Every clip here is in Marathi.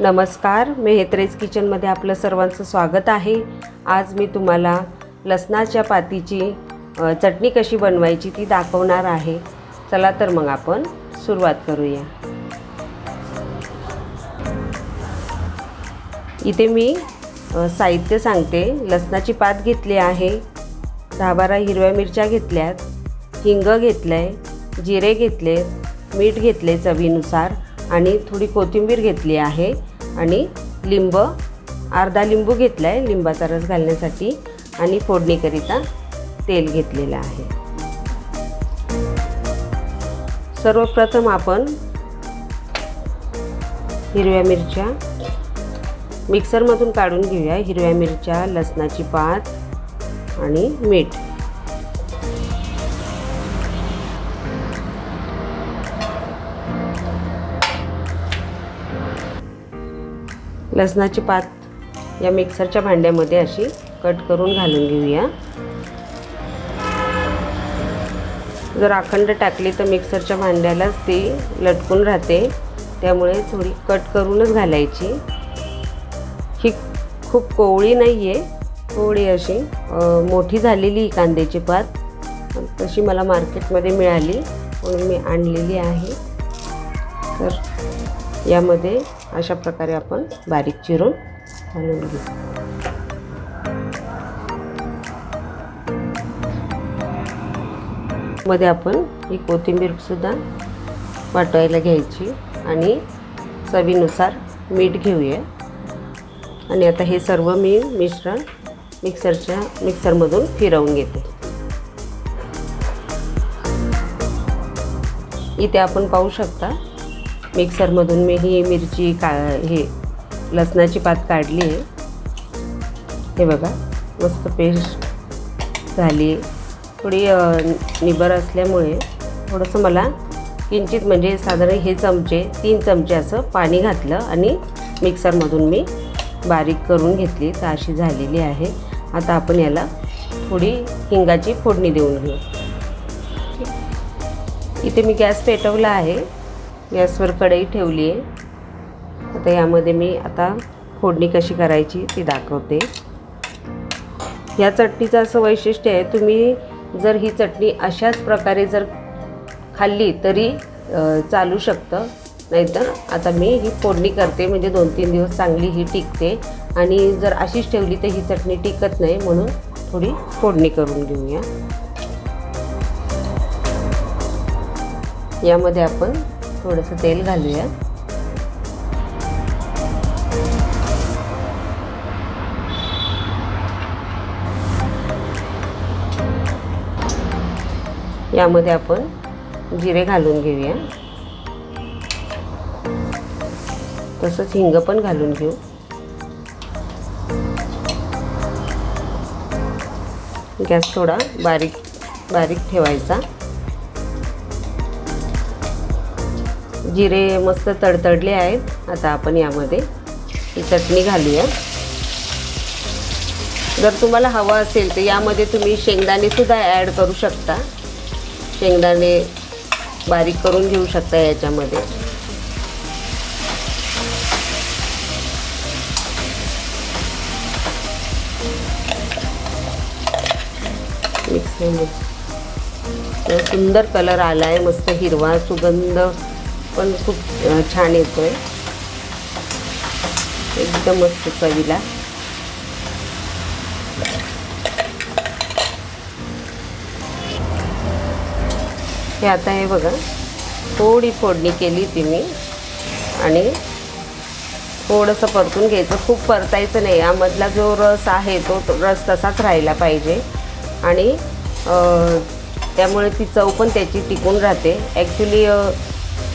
नमस्कार मेहत्रेज किचनमध्ये आपलं सर्वांचं स्वागत आहे. आज मी तुम्हाला लसणाच्या पातीची चटणी कशी बनवायची ती दाखवणार आहे. चला तर मग आपण सुरुवात करूया. इथे मी साहित्य सांगते. लसणाची पात घेतली आहे. दहा बारा हिरव्या मिरच्या घेतल्यात. हिंग घेतलं आहे जिरे घेतले मीठ घेतले चवीनुसार. आणि थोडी कोथिंबीर घेतली आहे. आणि लिंब अर्धा लिंबू घेतला आहे लिंबाचा रस घालण्यासाठी. आणि फोडणीकरिता तेल घेतलेलं आहे. सर्वप्रथम आपण हिरव्या मिरच्या मिक्सरमधून काढून घेऊया. हिरव्या मिरच्या लसणाची पात आणि मीठ. लसणाची पात या मिक्सरच्या भांड्यामध्ये अशी कट करून घालून घेऊया. जर अखंड टाकली तर मिक्सरच्या भांड्यालाच ती लटकून राहते. त्यामुळे थोडी कट करूनच घालायची. ही खूप कोवळी नाही आहे थोडी अशी मोठी झालेली ही कांद्याची पात. तशी मला मार्केटमध्ये मिळाली. म्हणून मी आणलेली आहे. तर यामध्ये अशा प्रकारे आपण बारीक चिरून घालून घेऊ. मध्ये आपण ही कोथिंबीरसुद्धा वाटवायला घ्यायची आणि चवीनुसार मीठ घेऊया. आणि आता हे सर्व मी मिश्रण मिक्सरच्या मिक्सरमधून फिरवून घेते. इथे आपण पाहू शकता मिक्सरमधून मी ही मिरची का हे लसणाची पात काढली आहे. हे बघा मस्त पेस्ट झाली थोडी निबर असल्यामुळे थोडंसं मला किंचित म्हणजे साधारण हे चमचे तीन चमचे असं पाणी घातलं आणि मिक्सरमधून मी बारीक करून घेतली. तर अशी झालेली आहे. आता आपण याला थोडी हिंगाची फोडणी देऊन घेऊ. इथे मी गॅस पेटवला आहे. गॅसवर कढई ठेवली आहे. आता यामध्ये मी आता फोडणी कशी करायची ती दाखवते. या चटणीचं असं वैशिष्ट्य आहे तुम्ही जर ही चटणी अशाच प्रकारे जर खाल्ली तरी चालू शकतं. नाहीतर आता मी ही फोडणी करते म्हणजे दोन तीन दिवस चांगली ही टिकते. आणि जर अशीच ठेवली तर ही चटणी टिकत नाही म्हणून थोडी फोडणी करून घेऊया. यामध्ये आपण थोडंसं तेल घालूया. यामध्ये आपण जिरे घालून घेऊया. तसंच हिंग पण घालून घेऊ. गॅस थोडा बारीक बारीक ठेवायचा. जिरे मस्त तडतडले आहेत. आता आपण यामध्ये ही चटणी घालूया. जर तुम्हाला हवं असेल तर यामध्ये तुम्ही शेंगदाणेसुद्धा ॲड करू शकता. शेंगदाणे बारीक करून घेऊ शकता याच्यामध्ये. तर सुंदर कलर आला आहे मस्त हिरवा सुगंध पण खूप छान येतो आहे एकदम मस्त चवीला. हे आता हे बघा थोडी फोडणी केली ती मी. आणि थोडंसं परतून घ्यायचं. खूप परतायचं नाही. यामधला जो रस आहे तो रस तसाच राहिला पाहिजे. आणि त्यामुळे ती चव पण त्याची टिकून राहते. ॲक्च्युली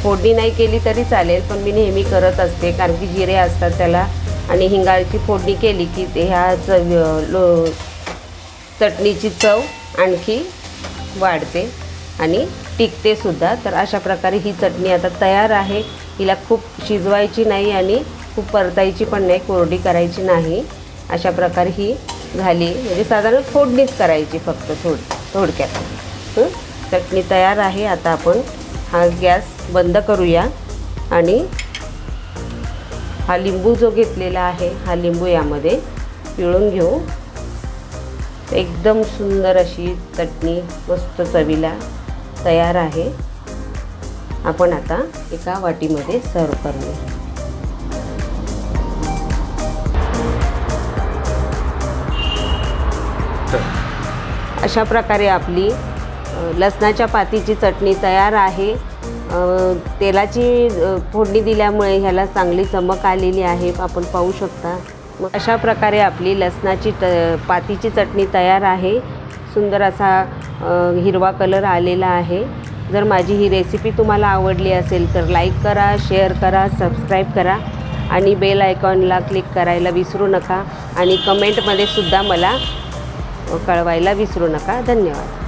फोडणी नाही केली तरी चालेल पण मी नेहमी करत असते कारण की जिरे असतात त्याला. आणि हिंगाची फोडणी केली की ते ह्या चव लो चटणीची चव आणखी वाढते आणि टिकते सुद्धा. तर अशा प्रकारे ही चटणी आता तयार आहे. हिला खूप शिजवायची नाही आणि खूप परतायची पण नाही कोरडी करायची नाही. अशा प्रकारे ही झाली. म्हणजे साधारण फोडणीच करायची फक्त थोड थोडक्यात. चटणी तयार आहे. आता आपण हा गॅस बंद करूया. आणि हा लिंबू जो घेतलेला आहे हा लिंबू यामध्ये पिळून घेऊ. एकदम सुंदर अशी चटणी मस्त चवीला तयार आहे. आपण आता एका वाटीमध्ये सर्व करूया. अशा प्रकारे आपली लसणाच्या पातीची चटणी तयार आहे. तेलाची फोडणी दिल्यामुळे ह्याला चांगली चमक आलेली आहे आपण पाहू शकता. मग अशा प्रकारे आपली लसणाची त पातीची चटणी तयार आहे. सुंदर असा हिरवा कलर आलेला आहे. जर माझी ही रेसिपी तुम्हाला आवडली असेल तर लाईक करा शेअर करा सबस्क्राईब करा आणि बेल आयकॉनला क्लिक करायला विसरू नका आणि कमेंटमध्ये सुद्धा मला कळवायला विसरू नका. धन्यवाद.